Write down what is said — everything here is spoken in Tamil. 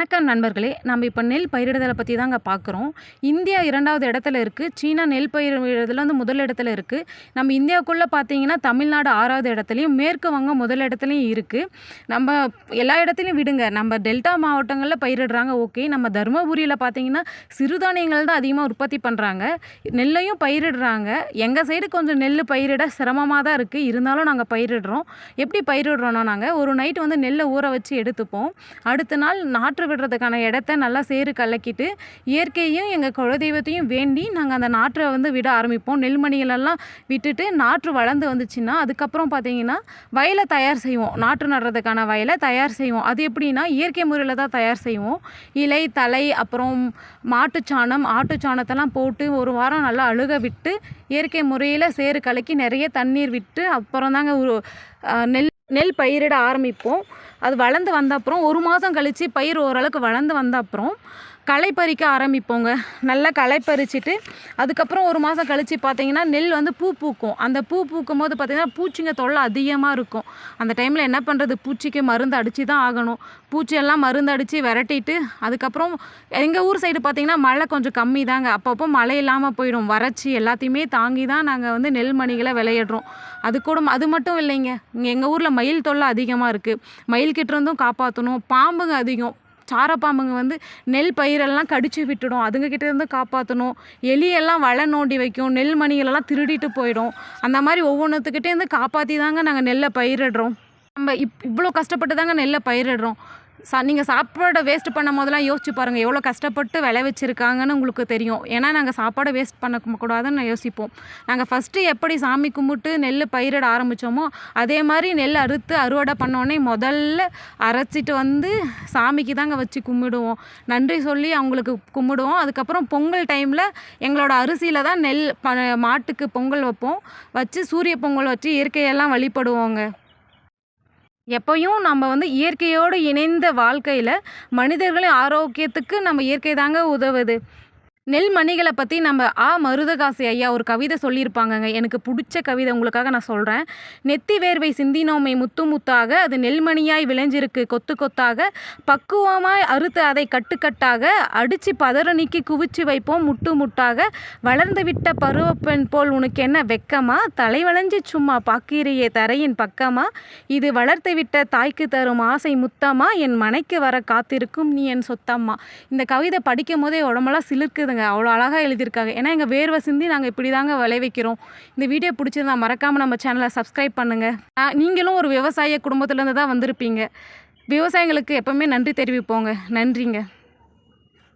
வணக்கம் நண்பர்களே. நம்ம இப்போ நெல் பயிரிடுதலை பற்றி தாங்க பார்க்குறோம் இந்தியா இரண்டாவது இடத்துல இருக்குது சீனா நெல் பயிரிடுதல் வந்து முதல் இடத்துல இருக்குது நம்ம இந்தியாவுக்குள்ளே பார்த்தீங்கன்னா தமிழ்நாடு ஆறாவது இடத்துலையும் மேற்கு வங்கம் முதல் இடத்துலையும் இருக்குது நம்ம எல்லா இடத்துலையும் விடுங்க. நம்ம டெல்டா மாவட்டங்களில் பயிரிடுறாங்க ஓகே. நம்ம தருமபுரியில் பார்த்தீங்கன்னா சிறுதானியங்கள் தான் அதிகமாக உற்பத்தி பண்ணுறாங்க நெல்லையும் பயிரிடுறாங்க. எங்கள் சைடு கொஞ்சம் நெல் பயிரிட சிரமமாக தான் இருக்குது இருந்தாலும் நாங்கள் பயிரிடுறோம். எப்படி பயிரிடுறோன்னா நாங்கள் ஒரு நைட் வந்து நெல்லை ஊற வச்சு எடுத்துப்போம். அடுத்த நாள் நாற்று விடுறதுக்கான இடத்த நல்லா சேறு கலக்கிட்டு இயற்கையும் எங்கள் குலதெய்வத்தையும் வேண்டி நாங்கள் அந்த நாற்றை வந்து விட ஆரம்பிப்போம். நெல்மணிகளெல்லாம் விட்டுட்டு நாற்று வளர்ந்து வந்துச்சுன்னா அதுக்கப்புறம் பார்த்தீங்கன்னா வயலை தயார் செய்வோம். நாற்று நடுறதுக்கான வயலை தயார் செய்வோம். அது எப்படின்னா இயற்கை முறையில் தான் தயார் செய்வோம். இலை தலை அப்புறம் மாட்டுச்சாணம் ஆட்டுச்சாணத்தெல்லாம் போட்டு ஒரு வாரம் நல்லா அழுக விட்டு இயற்கை முறையில் சேறு கலக்கி நிறைய தண்ணீர் விட்டு அப்புறம் தாங்க ஒரு நெல் நெல் பயிரிட ஆரம்பிப்போம். அது வளர்ந்து வந்த அப்புறம் ஒரு மாதம் கழித்து பயிர் ஓரளவுக்கு வளர்ந்து வந்த அப்புறம் களை பறிக்க ஆரம்பிப்போங்க. நல்லா களை பறிச்சுட்டு அதுக்கப்புறம் ஒரு மாதம் கழித்து பார்த்தீங்கன்னா நெல் வந்து பூ பூக்கும். அந்த பூ பூக்கும் போது பார்த்தீங்கன்னா பூச்சிங்க தொல்லை அதிகமாக இருக்கும். அந்த டைமில் என்ன பண்ணுறது பூச்சிக்கு மருந்து அடித்து தான் ஆகணும். பூச்சியெல்லாம் மருந்து அடித்து விரட்டிட்டு அதுக்கப்புறம் எங்கள் ஊர் சைடு பார்த்தீங்கன்னா மழை கொஞ்சம் கம்மி தாங்க அப்பப்போ மழை இல்லாமல் போயிடும். வறட்சி எல்லாத்தையுமே தாங்கி தான் நாங்கள் வந்து நெல் மணிகளை விளையிடுறோம். அது கூட அது மட்டும் இல்லைங்க. இங்கே எங்கள் ஊரில் மயில் தொல்லை அதிகமாக இருக்குது மயில் கிட்டேருந்தும் காப்பாற்றணும் பாம்புங்க அதிகம். சாரப்பாம்புங்க வந்து நெல் பயிரெல்லாம் கடிச்சு விட்டுடும். அதுங்க இருந்து காப்பாற்றணும் எலியெல்லாம் வலை நோண்டி வைக்கும். நெல் மணிகளெல்லாம் திருடிட்டு போயிடும். அந்த மாதிரி ஒவ்வொன்றுத்துக்கிட்டே இருந்து காப்பாற்றி தாங்க நாங்கள் நெல்லை பயிரிடுறோம். நம்ம இப் இவ்வளோ கஷ்டப்பட்டு தாங்க நெல்லை பயிரிடுறோம். சா நீங்கள் சாப்பாடை வேஸ்ட் பண்ணும் போதெல்லாம் யோசிச்சு பாருங்கள் எவ்வளோ கஷ்டப்பட்டு விளை வச்சுருக்காங்கன்னு உங்களுக்கு தெரியும். ஏன்னா நாங்கள் சாப்பாடை வேஸ்ட் பண்ணக்கூடாதுன்னு யோசிப்போம். நாங்கள் ஃபஸ்ட்டு எப்படி சாமி கும்பிட்டு நெல் பயிரிட ஆரம்பித்தோமோ அதே மாதிரி நெல் அறுத்து அறுவடை பண்ணோடனே முதல்ல அரைச்சிட்டு வந்து சாமிக்கு தாங்க வச்சு கும்பிடுவோம். நன்றி சொல்லி அவங்களுக்கு கும்பிடுவோம். அதுக்கப்புறம் பொங்கல் டைமில் எங்களோட அரிசியில் தான் நெல் ப மாட்டுக்கு பொங்கல் வைப்போம். வச்சு சூரிய பொங்கல் வச்சு இயற்கையெல்லாம் வழிபடுவோங்க. எப்போயும் நம்ம வந்து இயற்கையோடு இணைந்த வாழ்க்கையில் மனிதர்களின் ஆரோக்கியத்துக்கு நம்ம இயற்கை தாங்க உதவுது. நெல் மணிகளை பற்றி நம்ம ஆ மருதகாசி ஐயா ஒரு கவிதை சொல்லியிருப்பாங்கங்க. எனக்கு பிடிச்ச கவிதை உங்களுக்காக நான் சொல்கிறேன் நெத்தி வேர்வை சிந்தினோமை முத்து முத்தாக அது நெல்மணியாய் விளைஞ்சிருக்கு கொத்து கொத்தாக பக்குவமாய் அறுத்து அதை கட்டுக்கட்டாக அடித்து பதற நீக்கி குவிச்சு வைப்போம் முட்டு முட்டாக வளர்ந்து விட்ட பருவப்பெண் போல் உனக்கு என்ன வெக்கமா? தலை வளைஞ்சி சும்மா பாக்கிறியே தரையின் பக்கமா? இது வளர்த்து விட்ட தாய்க்கு தரும் ஆசை முத்தமா? என் மனைக்கு வர காத்திருக்கும் நீ என் சொத்தம்மா. இந்த கவிதை படிக்கும் போதே உடம்பெல்லாம் சிலிர்க்குதுங்க அவ்வளோ அழகாக எழுதியிருக்காங்க. ஏன்னா எங்கள் வேர்வை சிந்தி நாங்கள் இப்படி தாங்க விளைவிக்கிறோம் இந்த வீடியோ பிடிச்சிருந்தா மறக்காமல் நம்ம சேனலை சப்ஸ்கிரைப் பண்ணுங்கள் நீங்களும் ஒரு விவசாய குடும்பத்துலேருந்து தான் வந்திருப்பீங்க. விவசாயிகளுக்கு எப்போவுமே நன்றி தெரிவிப்போங்க. நன்றிங்க.